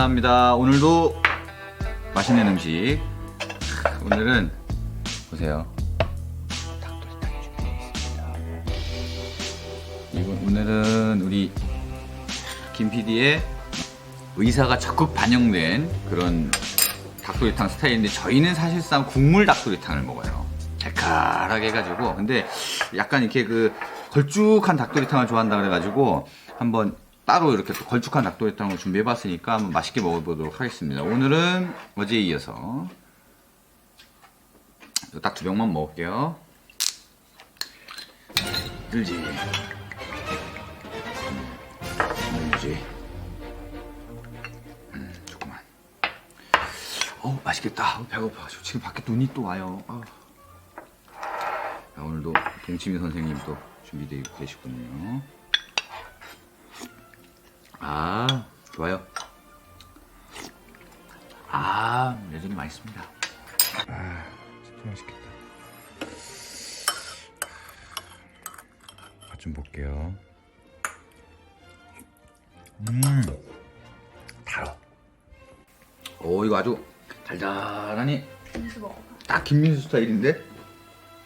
감사합니다. 오늘도 맛있는 음식. 오늘은 보세요. 닭도리탕이 준비되어 있습니다. 이번 오늘은 우리 김 PD의 의사가 적극 반영된 그런 닭도리탕 스타일인데 저희는 사실상 국물 닭도리탕을 먹어요. 달칼하게 해가지고 근데 약간 이렇게 그 걸쭉한 닭도리탕을 좋아한다 그래가지고 한번 따로 이렇게 또 걸쭉한 닭도리탕을 준비해봤으니까 한번 맛있게 먹어보도록 하겠습니다. 오늘은 어제에 이어서 딱 두 병만 먹을게요. 늘지. 늘지. 음, 조금만. 어우, 맛있겠다. 배고파가지고. 지금 밖에 눈이 또 와요. 아우. 자, 오늘도 동치미 선생님 또 준비되어 계시군요. 아, 좋아요. 아, 여전히 맛있습니다. 아, 진짜 맛있겠다. 맛 좀 볼게요. 음, 달어. 오, 이거 아주 달달하니 김수 먹어봐. 딱 김민수 스타일인데?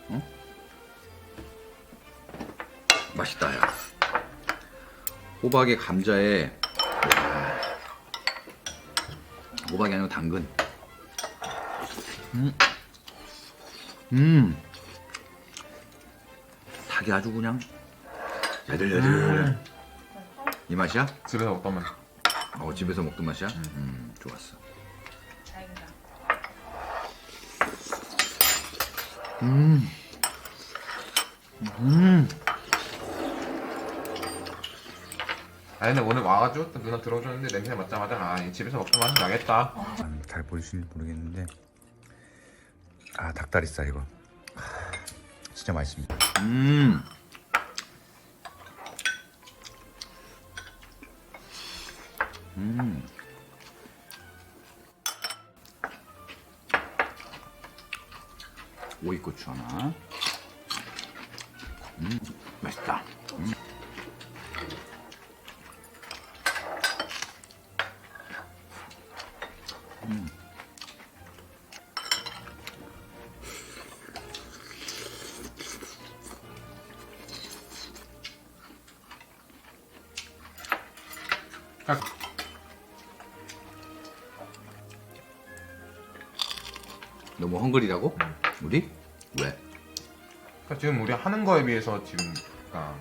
어? 맛있다, 야. 호박에 감자에 야. 호박이 아니고 당근. 음, 음, 닭이 아주 그냥 야들야들. 이 맛이야? 집에서 먹던 맛. 어, 집에서 먹던 맛이야? 음, 좋았어. 다행이다. 음. 음. 아 근데 오늘 와가지고 또 누나 들어오셨는데 냄새 맡자마자 아 집에서 먹던 맛이 나겠다. 음, 잘 보이시는지 모르겠는데 아 닭다리살 이거 아, 진짜 맛있습니다. 음. 음. 오이고추 하나. 음, 맛있다. 음. 아, 너무 헝그리라고? 우리? 왜? 그러니까 지금 우리 하는 거에 비해서 지금 그러니까,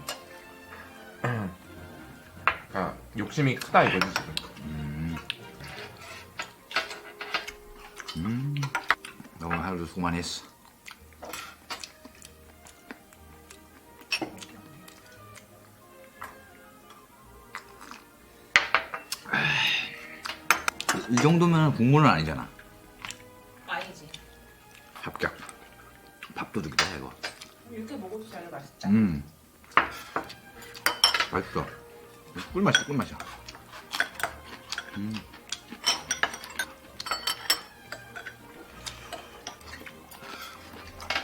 그러니까 욕심이 크다 이거지 지금. 음. 음. 너무 하루 수고 많이 했어. 정도면 국물은 아니잖아. 아니지. 합격. 밥도둑이다 이거. 이렇게 먹어도 잘 맛있다. 음. 맛있어. 꿀맛이야, 꿀맛이야. 음.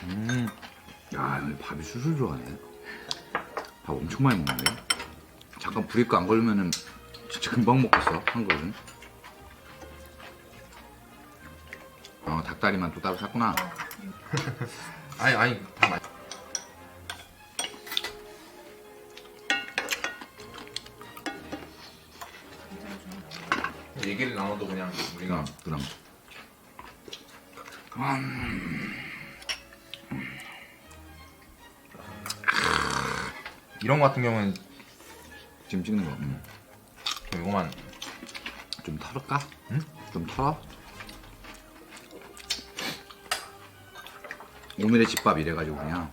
음. 야, 여기 밥이 술술 들어가네. 밥 엄청 많이 먹네. 잠깐 브레이크 안 걸리면은 진짜 금방 먹겠어, 한 그릇은. 닭다리만 또 따로 샀구나. 아니 아니 다 맛. 얘기를 나눠도 그냥 우리가 어, 그럼. 이런 거 같은 경우는 지금 찍는 거. 음. 이거만 좀 털을까? 응? 좀 털어? 오늘의 집밥 이래가지고 그냥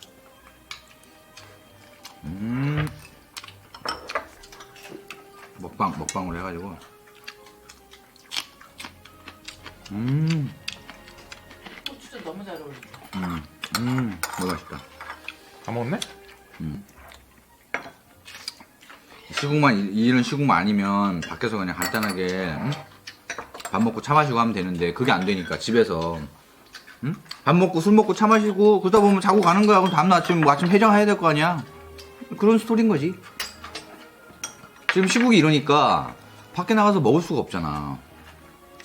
음 먹방 먹방으로 해가지고 음 고추도 너무 잘 어울린다. 음, 음, 너무 맛있다. 다 먹었네? 시국만 이- 이런 시국만 아니면 밖에서 그냥 간단하게 응? 밥 먹고 차 마시고 하면 되는데 그게 안 되니까 집에서 응? 밥 먹고 술 먹고 차 마시고 그러다 보면 자고 가는 거야. 그럼 다음날 아침 뭐 아침 해장해야 될 거 아니야. 그런 스토리인 거지. 지금 시국이 이러니까 밖에 나가서 먹을 수가 없잖아.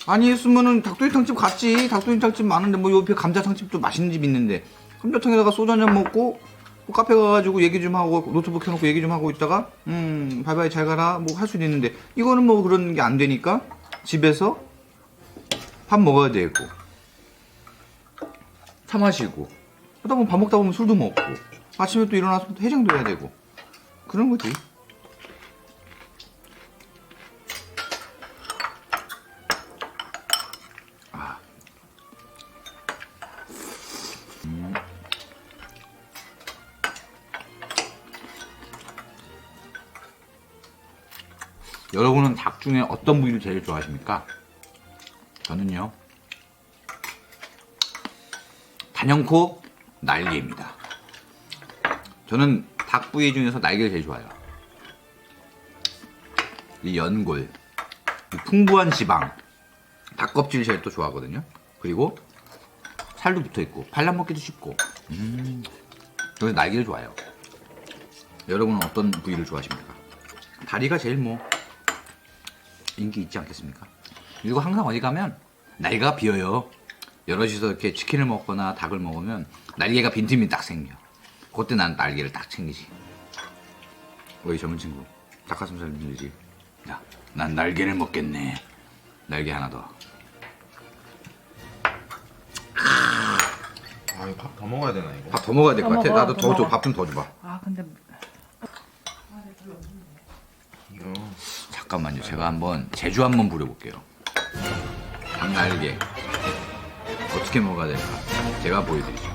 아니 했으면은 닭도리탕집 갔지 닭도리탕집 많은데 뭐 옆에 감자탕집도 맛있는 집 있는데 감자탕에다가 소주 한잔 먹고 뭐 카페 가가지고 얘기 좀 하고 노트북 켜놓고 얘기 좀 하고 있다가 음 바이바이 잘 가라 뭐 할 수도 있는데 이거는 뭐 그런 게 안 되니까 집에서 밥 먹어야 되고 차 마시고 하다 보면 밥 먹다 보면 술도 먹고 아침에 또 일어나서 또 해장도 해야 되고 그런 거지 아. 음. 여러분은 닭 중에 어떤 부위를 제일 좋아하십니까? 저는요 단연코 날개입니다. 저는 닭 부위 중에서 날개를 제일 좋아해요. 이 연골, 이 풍부한 지방, 닭 껍질 제일 또 좋아하거든요. 그리고 살도 붙어 있고 발라 먹기도 쉽고. 음, 저는 날개를 좋아해요. 여러분은 어떤 부위를 좋아하십니까? 다리가 제일 뭐 인기 있지 않겠습니까? 그리고 항상 어디 가면 날개가 비어요. 여럿이서 이렇게 치킨을 먹거나 닭을 먹으면 날개가 빈틈이 딱 생겨. 그때 난 날개를 딱 챙기지. 우리 젊은 친구 닭가슴살 밀리지. 야, 난 날개를 먹겠네. 날개 하나 더. 아 이거 밥 더 먹어야 되나 이거? 밥 더 먹어야 될 것 더 같아. 먹어, 나도 더 더 줘. 먹어. 밥 좀 더 줘봐. 아 근데 이거 잠깐만요. 제가 한번 제주 한번 부려볼게요. 닭 날개 어떻게 먹어야 될까? 제가 보여드리죠.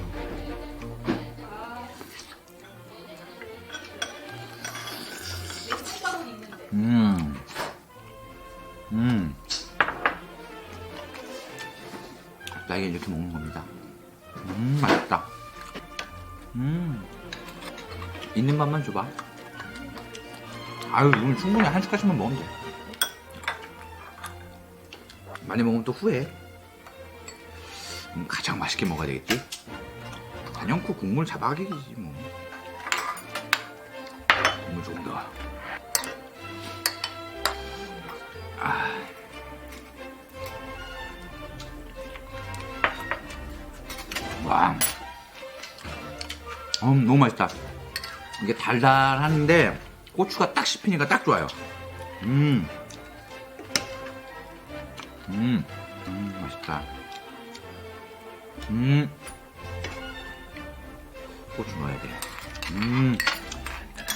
음, 음, 날개 이렇게 먹는 겁니다. 음, 맛있다. 음, 있는 밥만 줘봐. 아유 오늘 충분히 한 숟갈씩만 먹으면 돼 많이 먹으면 또 후회 음, 가장 맛있게 먹어야 되겠지 단연코 국물 잡아가기지 뭐 국물 조금 더 아. 와 음, 너무 맛있다 이게 달달한데 고추가 딱 씹히니까 딱 좋아요. 음. 음. 음, 맛있다. 음. 고추 넣어야 돼. 음.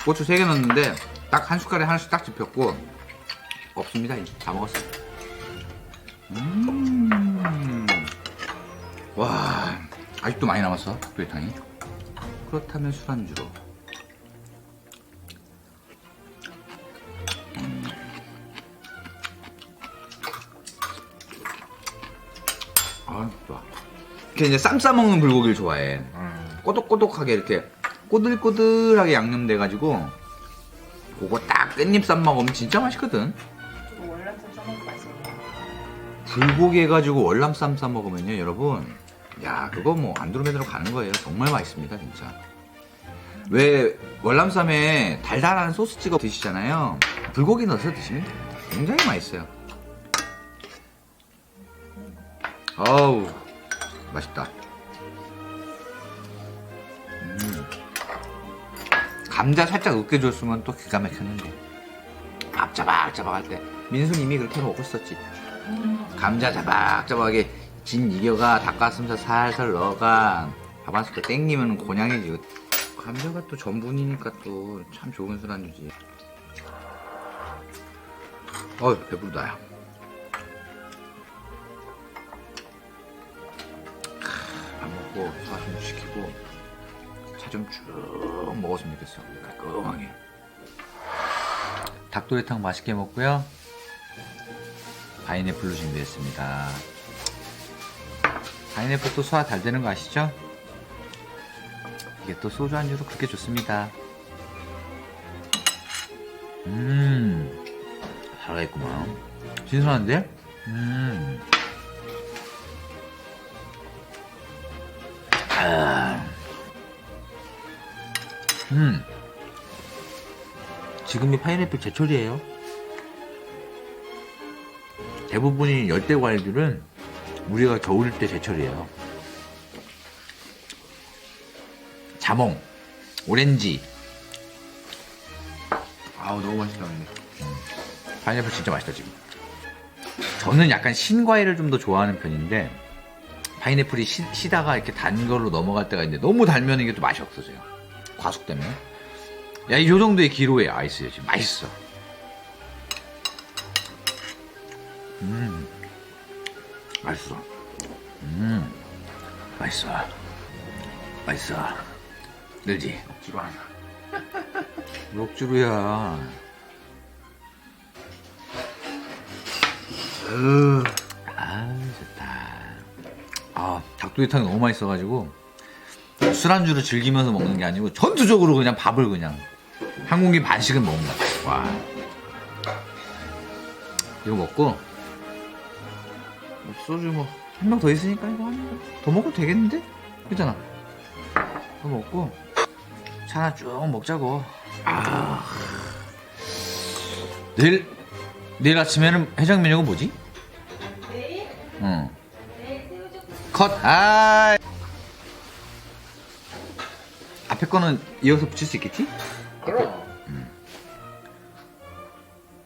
고추 3개 넣었는데 딱 한 숟갈에 하나씩 딱 집혔고 없습니다. 다 먹었어. 음. 와. 아직도 많이 남았어. 닭도리탕이. 그렇다면 술안주로. 이렇게 이제 쌈 싸먹는 불고기를 좋아해. 음. 꼬독꼬독하게 이렇게 꼬들꼬들하게 양념돼가지고 그거 딱 깻잎 쌈 먹으면 진짜 맛있거든. 저도 월남쌈 써먹고 맛있어요. 불고기 해가지고 월남쌈 싸 먹으면요, 여러분. 야, 그거 뭐 안드로메다로 가는 거예요. 정말 맛있습니다, 진짜. 왜 월남쌈에 달달한 소스 찍어 드시잖아요. 불고기 넣어서 드시면. 굉장히 맛있어요. 어우, 맛있다. 음. 감자 살짝 으깨줬으면 또 기가 막혔는데. 밥 자박자박 할 때. 이미 그렇게 먹었었지. 감자 자박자박하게 진 이겨가 닭가슴살 살살 넣어가 밥 한 숟갈 땡기면 곤양해지고 감자가 또 전분이니까 또 참 좋은 술안주지 어휴 배부르다 야 밥 먹고 소화 좀 시키고 차 좀 쭉 먹었으면 좋겠어 깔끔하게 닭도리탕 맛있게 먹고요 파인애플로 준비했습니다. 파인애플 또 소화 잘 되는 거 아시죠? 이게 또 소주 안주로 그렇게 좋습니다. 음, 살아있구만. 신선한데? 음. 음. 지금이 파인애플 제철이에요. 대부분이 열대 과일들은 우리가 겨울 때 제철이에요. 자몽, 오렌지, 아우 너무 맛있다 근데. 파인애플 진짜 맛있다 지금. 저는 약간 신과일을 좀 더 좋아하는 편인데 파인애플이 시, 시다가 이렇게 단 걸로 넘어갈 때가 있는데 너무 달면 이게 또 맛이 없어져요. 과속 때문에. 야, 이 정도의 기로의 아이스예요. 지금 맛있어. 음, 맛있어. 음, 맛있어. 맛있어. 늘지? 억지로 하나. 럭주루야. 아 좋다. 아 닭도리탕이 너무 맛있어가지고 술안주를 즐기면서 먹는 게 아니고 전투적으로 그냥 밥을 그냥 한 공기 반씩은 먹는 것 같아. 와. 이거 먹고 소주 뭐한명더 있으니까 이거 한 더 먹어도 되겠는데? 그잖아. 더 먹고 차 하나 쭉 먹자고. 아. 내일 내일 아침에는 해장 메뉴가 뭐지? 내일? 응. 컷. 아. 앞에 거는 이어서 붙일 수 있겠지? 그럼.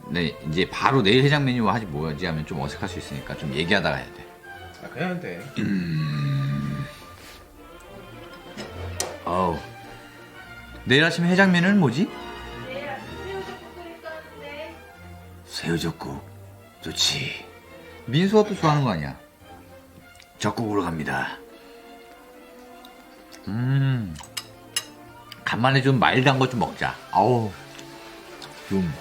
네, 이제 바로 내일 해장 메뉴 하지 뭐지 하면 좀 어색할 수 있으니까 좀 얘기하다가 해야 돼. 아 그냥 돼. 어우. 내일 아침 해장 메뉴는 뭐지? 내일 아침 새우젓국 끓일까 하는데 새우젓국. 좋지. 민수가 또 좋아하는 거 아니야? 젓국으로 갑니다. 음. 간만에 좀 마일드한 거 좀 먹자. 아우. 좀.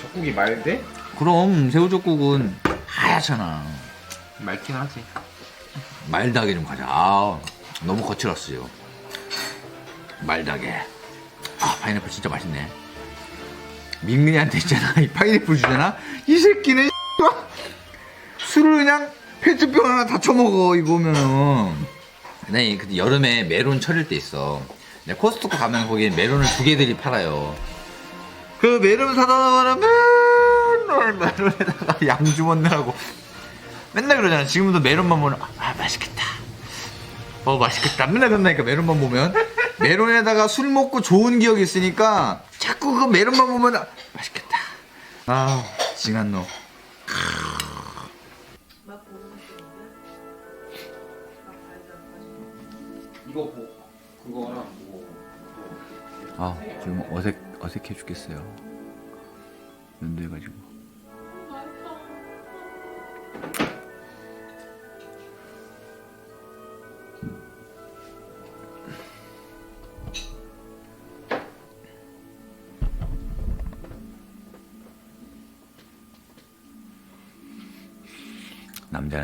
젖국이 말대? 그럼 새우젓국은 하얗잖아. 맑긴 하지. 마일드하게 좀 가자. 아, 너무 거칠었어요. 마일드하게. 아, 파인애플 진짜 맛있네. 민근이한테 있잖아. 이 파인애플 주잖아. 이 새끼는 술을 그냥 페트병 하나 다 처먹어 이거면은. 네, 근데 여름에 메론 철일 때 있어. 네, 코스트코 가면 거기에 메론을 두 개들이 팔아요. 그 메론 사다 놓으면 맨날 메론에다가 양주 먹느라고 맨날 그러잖아. 지금도 메론만 보면 아, 아, 맛있겠다. 어 맛있겠다. 맨날 그런다니까 메론만 보면 메론에다가 술 먹고 좋은 기억이 있으니까 자꾸 그 메론만 보면 아, 맛있겠다. 아 징한 놈. 맛 보고 싶은데 맛 알지 않고 이거 뭐 그거랑 뭐. 아 지금 어색 어색해 죽겠어요. 연두해가지고.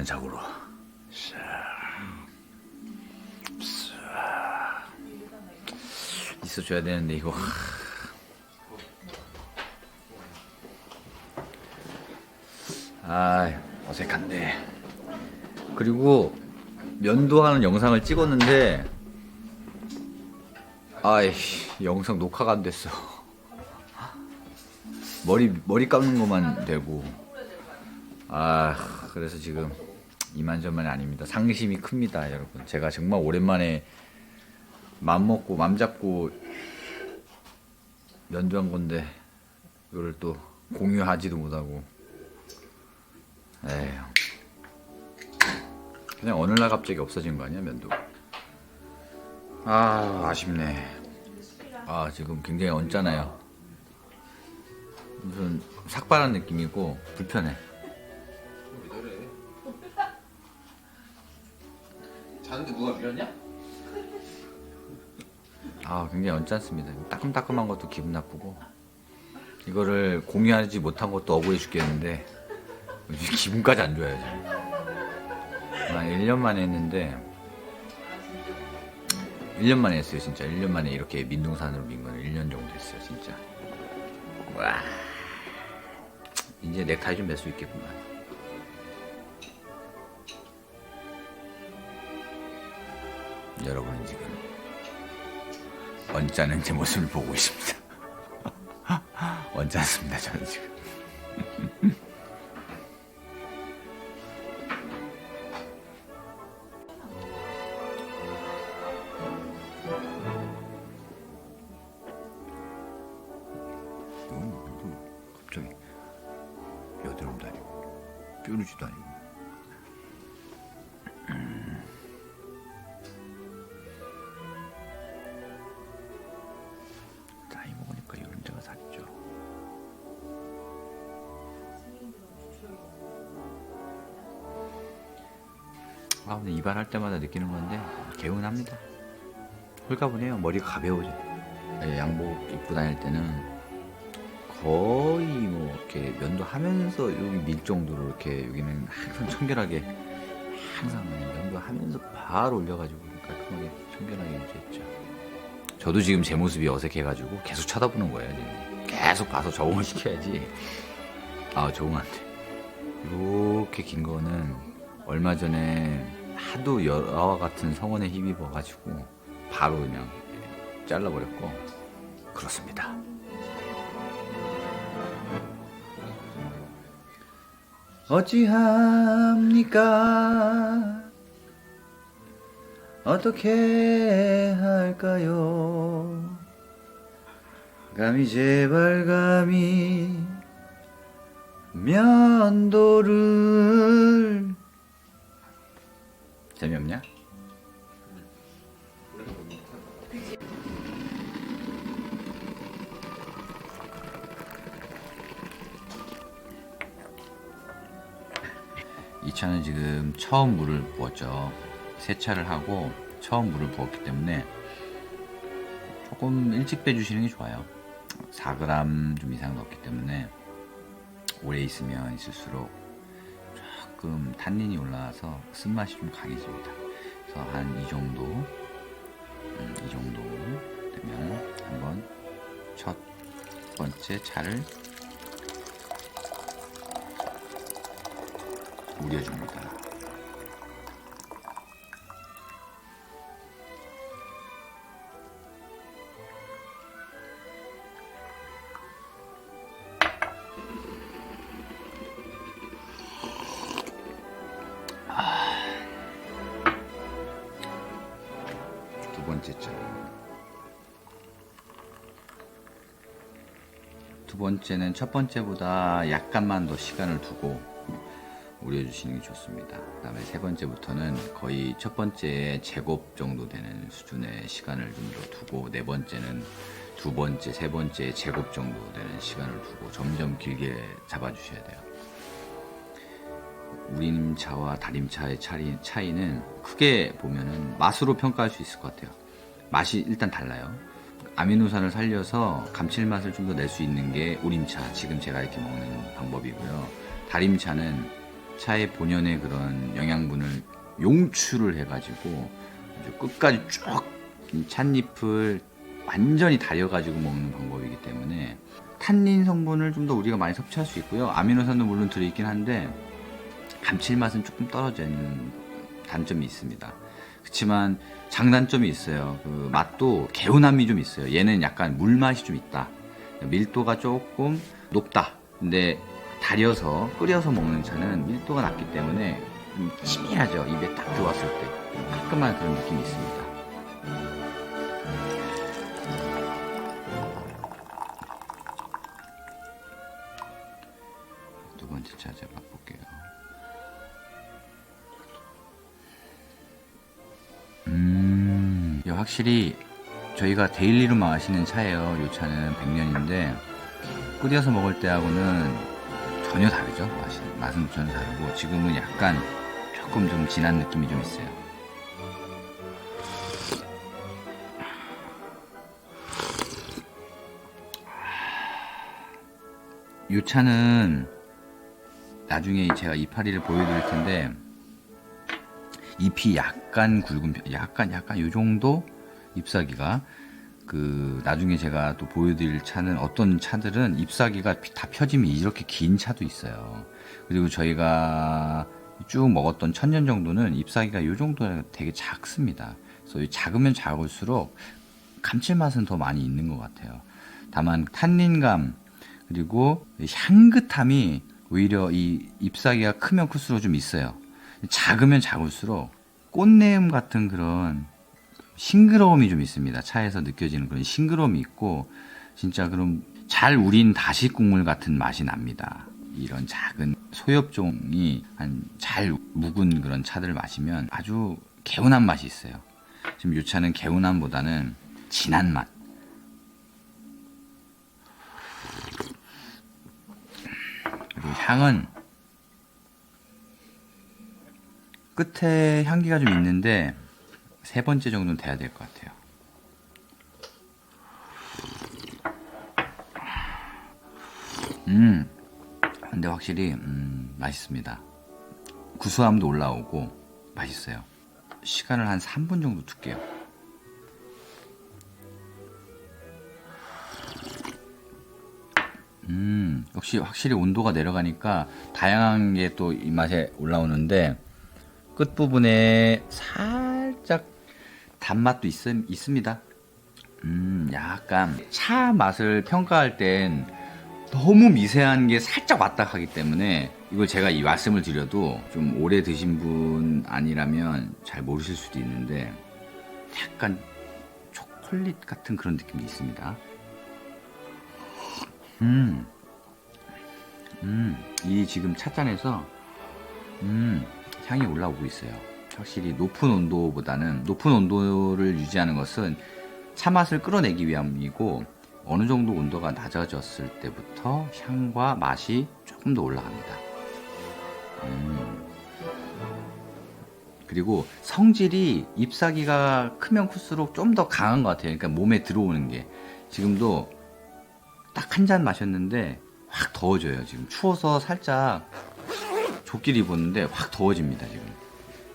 남자는 자고로. 있어줘야 되는데 이거. 아 어색한데. 그리고 면도하는 영상을 찍었는데 아이 영상 녹화가 안 됐어. 머리 머리 감는 것만 되고. 아 그래서 지금 이만저만이 아닙니다. 상심이 큽니다, 여러분. 제가 정말 오랜만에 맘 먹고 맘 잡고 면도한 건데 이거를 또 공유하지도 못하고. 에휴. 그냥 어느 날 갑자기 없어진 거 아니야 면도? 아 아쉽네. 아 지금 굉장히 얹잖아요. 무슨 삭발한 느낌이고 불편해 자는데 누가 밀었냐? 아 굉장히 언짢습니다. 따끔따끔한 것도 기분 나쁘고. 이거를 공유하지 못한 것도 억울해 죽겠는데 기분까지 안 좋아요 지금. 한 1년 만에 했는데 1년 만에 했어요 진짜. 1년 만에 이렇게 민둥산으로 민 거는 1년 정도 했어요 진짜. 와. 이제 넥타이 좀 맬 수 있겠구만 여러분은 지금 언짢은 제 모습을 보고 있습니다. 언짢습니다, 저는 지금. 이발할 때마다 느끼는 건데 개운합니다 홀가분해요 머리가 가벼워져 예, 양복 입고 다닐 때는 거의 뭐 이렇게 면도 하면서 여기 밀 정도로 이렇게 여기는 항상 청결하게 항상 면도 하면서 바로 올려가지고 깔끔하게 청결하게 유지했죠. 저도 지금 제 모습이 어색해가지고 계속 쳐다보는 거예요. 지금. 계속 봐서 적응을 시켜야지. 아 적응한데. 이렇게 긴 거는 얼마 전에 하도 여와 같은 성원에 힘입어가지고 바로 그냥 잘라버렸고 그렇습니다. 어찌합니까? 어떻게 할까요? 감히 제발 감히 면도를 재미없냐? 이 차는 지금 처음 물을 부었죠. 세차를 하고 처음 물을 부었기 때문에 조금 일찍 빼주시는 게 좋아요. 4g 좀 이상 넣었기 때문에 오래 있으면 있을수록 조금 탄닌이 올라와서 쓴맛이 좀 강해집니다. 그래서 한 이 정도, 음, 이 정도 되면 한번 첫 번째 차를 우려줍니다. 번째는 첫 번째보다 약간만 더 시간을 두고 우려주시는 게 좋습니다. 그 다음에 세 번째부터는 거의 첫 번째의 제곱 정도 되는 수준의 시간을 좀 더 두고 네 번째는 두 번째, 세 번째의 제곱 정도 되는 시간을 두고 점점 길게 잡아주셔야 돼요. 우림차와 다림차의 차이, 차이는 크게 보면은 맛으로 평가할 수 있을 것 같아요. 맛이 일단 달라요. 아미노산을 살려서 감칠맛을 좀 더 낼 수 있는 게 우림차, 지금 제가 이렇게 먹는 방법이고요. 다림차는 차의 본연의 그런 영양분을 용출을 해가지고 끝까지 쭉 찻잎을 완전히 달여가지고 먹는 방법이기 때문에 탄닌 성분을 좀 더 우리가 많이 섭취할 수 있고요. 아미노산도 물론 들어있긴 한데 감칠맛은 조금 떨어지는 단점이 있습니다. 그렇지만 장단점이 있어요. 그 맛도 개운함이 좀 있어요. 얘는 약간 물맛이 좀 있다. 밀도가 조금 높다. 근데 달여서 끓여서 먹는 차는 밀도가 낮기 때문에 좀 희미하죠. 입에 딱 들어왔을 때좀 깔끔한 그런 느낌이 있습니다. 확실히 저희가 데일리로 마시는 차예요. 이 차는 100년인데 끓여서 먹을 때하고는 전혀 다르죠. 맛이 맛은 전혀 다르고 지금은 약간 조금 좀 진한 느낌이 좀 있어요. 이 차는 나중에 제가 이파리를 보여드릴 텐데 잎이 약간 굵은 편, 약간 약간 요 정도 잎사귀가 그 나중에 제가 또 보여드릴 차는 어떤 차들은 잎사귀가 다 펴지면 이렇게 긴 차도 있어요. 그리고 저희가 쭉 먹었던 천년 정도는 잎사귀가 요 정도 되게 작습니다. 그래서 이 작으면 작을수록 감칠맛은 더 많이 있는 것 같아요. 다만 탄닌감 그리고 향긋함이 오히려 이 잎사귀가 크면 클수록 좀 있어요. 작으면 작을수록 꽃내음 같은 그런 싱그러움이 좀 있습니다. 차에서 느껴지는 그런 싱그러움이 있고 진짜 그런 잘 우린 다시 국물 같은 맛이 납니다. 이런 작은 소엽종이 한 잘 묵은 그런 차들을 마시면 아주 개운한 맛이 있어요. 지금 이 차는 개운함보다는 진한 맛. 그리고 향은 끝에 향기가 좀 있는데 세 번째 정도는 돼야 될 것 같아요. 음, 근데 확실히 음, 맛있습니다. 구수함도 올라오고 맛있어요. 시간을 한 3분 정도 둘게요. 음, 역시 확실히 온도가 내려가니까 다양한 게또 입맛에 올라오는데 끝부분에 살짝 단맛도 있, 있습니다. 음, 약간 차 맛을 평가할 땐 너무 미세한 게 살짝 왔다 가기 때문에 이걸 제가 이 말씀을 드려도 좀 오래 드신 분 아니라면 잘 모르실 수도 있는데 약간 초콜릿 같은 그런 느낌이 있습니다. 음, 음, 이 지금 찻잔에서 음, 향이 올라오고 있어요. 확실히 높은 온도보다는 높은 온도를 유지하는 것은 차 맛을 끌어내기 위함이고 어느 정도 온도가 낮아졌을 때부터 향과 맛이 조금 더 올라갑니다. 음. 그리고 성질이 잎사귀가 크면 클수록 좀 더 강한 것 같아요. 그러니까 몸에 들어오는 게 지금도 딱 한 잔 마셨는데 확 더워져요. 지금 추워서 살짝 조끼를 입었는데 확 더워집니다. 지금.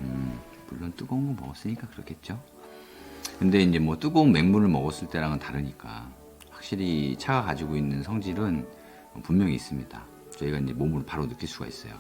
음, 물론 뜨거운 거 먹었으니까 그렇겠죠. 근데 이제 뭐 뜨거운 맹물을 먹었을 때랑은 다르니까 확실히 차가 가지고 있는 성질은 분명히 있습니다. 저희가 이제 몸으로 바로 느낄 수가 있어요.